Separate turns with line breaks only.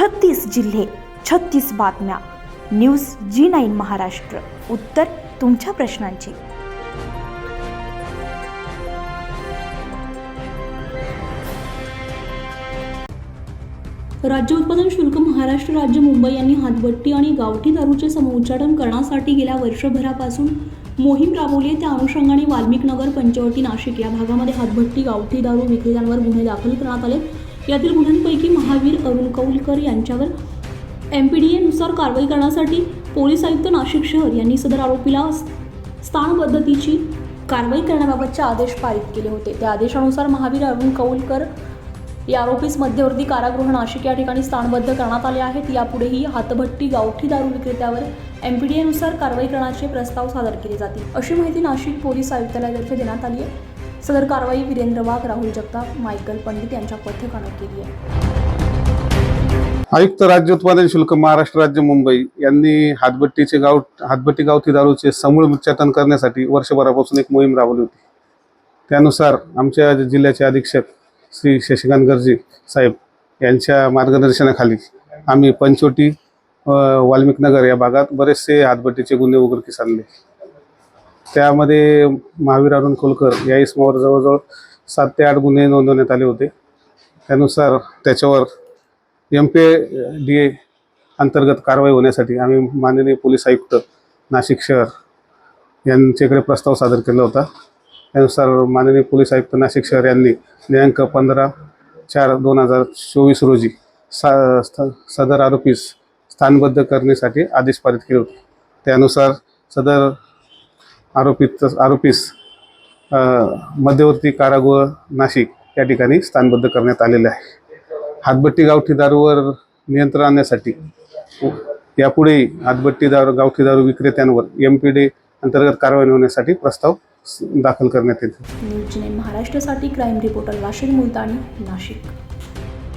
छत्तीस जिल्हे छत्तीस बातम्या. News G nine Maharashtra. उत्तर तुमच्या प्रश्नांची.
राज्य उत्पादन शुल्क महाराष्ट्र राज्य मुंबई यांनी हातभट्टी आणि गावठी दारूचे समुच्चाटन करण्यासाठी गेल्या वर्षभरापासून मोहीम राबवली आहे. त्या अनुषंगाने वाल्मिक नगर पंचवटी नाशिक या भागामध्ये हातभट्टी गावठी दारू विक्रेत्यांवर गुन्हे दाखल करण्यात आले. यातील गुन्ह्यांपैकी महावीर अरुण कौलकर यांच्यावर एम पी डी एनुसार कारवाई करण्यासाठी पोलीस आयुक्त नाशिक शहर यांनी सदर आरोपीला स्थान पद्धतीची कारवाई करण्याबाबतचे आदेश पारित केले होते. त्या आदेशानुसार महावीर अरुण कौलकर या आरोपीस मध्यवर्ती कारागृह नाशिक या ठिकाणी स्थानबद्ध करण्यात आले आहेत. यापुढेही हातभट्टी गावठी दारू विक्रेत्यावर एम पी डी एनुसार कारवाई करण्याचे प्रस्ताव सादर केले जातील. अशी माहिती नाशिक पोलीस आयुक्तालयातर्फे देण्यात आली आहे. सदर कारवाई वीरेंद्र वाघ राहुल जगताप मायकल पंडित यांच्या पथकानं केली आहे.
आयुक्त राज्य उत्पादन शुल्क महाराष्ट्र राज्य मुंबई यांनी हातभट्टीचे गाव हातभट्टी गावठी दारूचे समूळ उच्चाटन करण्यासाठी वर्षभरापासून एक मोहीम राबवली होती. त्यानुसार आमच्या जिल्ह्याचे अधीक्षक श्री शशिकांत गर्जी साहेब यांच्या मार्गदर्शनाखाली आम्ही पंचोटी व वाल्मिकनगर या भागात बरेचसे हातभट्टीचे गुन्हे उघडकीस आणले. त्यामध्ये महावीर अरुण खोलकर या इसमावर जवळजवळ सात ते आठ गुन्हे नोंदवण्यात आले होते. त्यानुसार त्याच्यावर एम पी डी ए अंतर्गत कारवाई होण्यासाठी आम्ही माननीय पोलीस आयुक्त नाशिक शहर यांच्याकडे प्रस्ताव सादर केला होता. त्यानुसार माननीय पोलीस आयुक्त नाशिक शहर यांनी दिनांक पंधरा चार दोन हजार चोवीस रोजी सा सदर आरोपीस स्थानबद्ध करण्यासाठी आदेश पारित केले होते. त्यानुसार सदर आरोपीत आरोपीस मध्यवर्ती कारागृह नाशिक या ठिकाणी स्थानबद्ध करण्यात आलेले आहे. हातभट्टी गावठी दारूवर नियंत्रण आणण्यासाठी यापुढेही हातबट्टी दारू गावठी दारू विक्रेत्यांवर एम पी डी अंतर्गत कारवाई होण्यासाठी प्रस्ताव दाखल करण्यात येतो
महाराष्ट्रासाठी क्राईम रिपोर्टर राशीद मुलतानी नाशिक.